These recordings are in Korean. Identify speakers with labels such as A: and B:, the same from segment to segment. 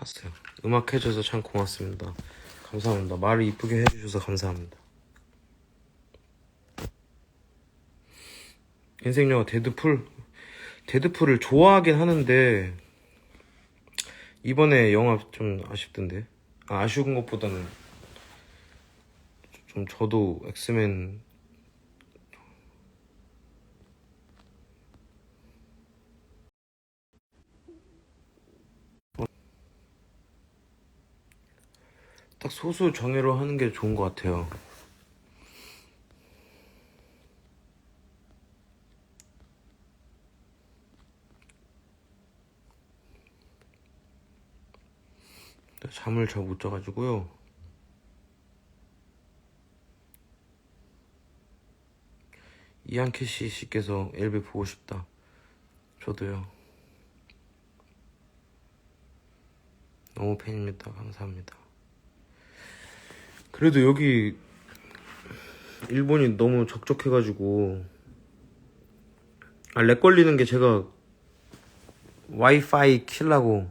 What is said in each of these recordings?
A: 봤어요. 음악 해줘서 참 고맙습니다. 감사합니다. 말을 이쁘게 해주셔서 감사합니다. 인생 영화 데드풀 데드풀을 좋아하긴 하는데 이번에 영화 좀 아쉽던데 아, 아쉬운 것보다는 좀 저도 엑스맨 딱 소수 정예로 하는 게 좋은 것 같아요. 잠을 잘 못 자가지고요. 이안캐시 씨께서 엘베 보고 싶다. 저도요. 너무 팬입니다. 감사합니다. 그래도 여기 일본이 너무 적적해가지고 아, 렉 걸리는 게 제가 와이파이 킬라고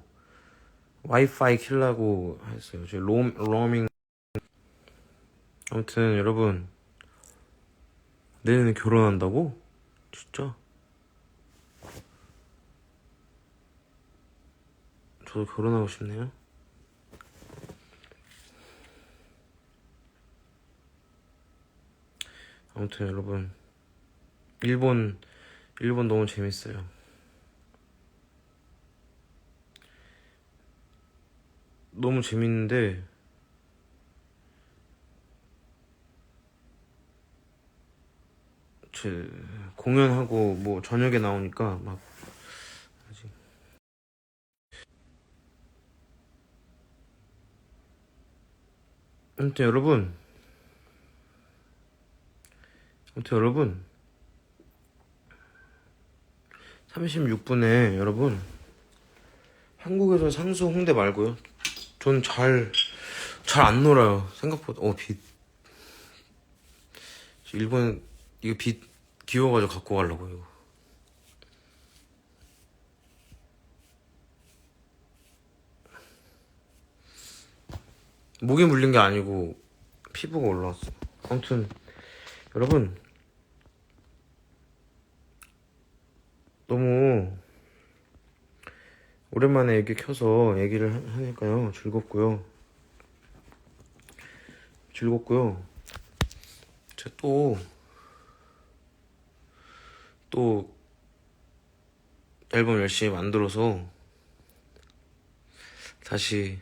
A: 와이파이 킬라고 했어요. 제 롬, 로밍 아무튼 여러분 내년에 결혼한다고? 진짜? 저도 결혼하고 싶네요. 아무튼 여러분 일본 일본 너무 재밌어요. 너무 재밌는데 제 공연하고 뭐 저녁에 나오니까 막 아직 아무튼 여러분 아무튼 여러분 36분에 여러분 한국에서 상수 홍대 말고요. 전잘잘 안 놀아요. 생각보다. 어빛 일본 이거 빛 귀여워가지고 갖고 가려고 이거 목이 물린 게 아니고 피부가 올라왔어 아무튼 여러분 너무 오랜만에 얘기 켜서 얘기를 하- 하니까요. 즐겁고요. 즐겁고요. 제가 또또 앨범 열심히 만들어서 다시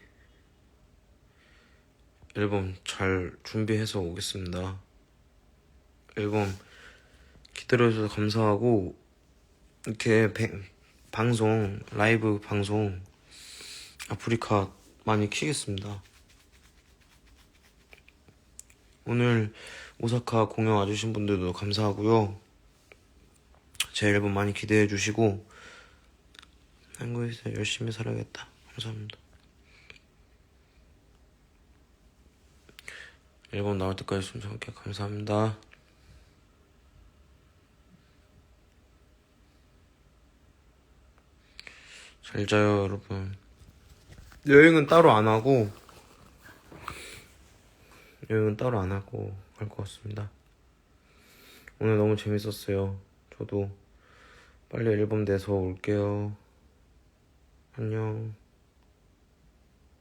A: 앨범 잘 준비해서 오겠습니다. 앨범 기다려주셔서 감사하고 이렇게 뱅- 방송 라이브 방송 아프리카 많이 키겠습니다. 오늘 오사카 공연 와주신 분들도 감사하고요. 제 앨범 많이 기대해 주시고 한국에서 열심히 살아야겠다. 감사합니다. 앨범 나올 때까지 순정할게 감사합니다. 잘 자요 여러분. 여행은 따로 안 하고 여행은 따로 안 하고 갈것 같습니다. 오늘 너무 재밌었어요. 저도 빨리 앨범 내서 올게요. 안녕.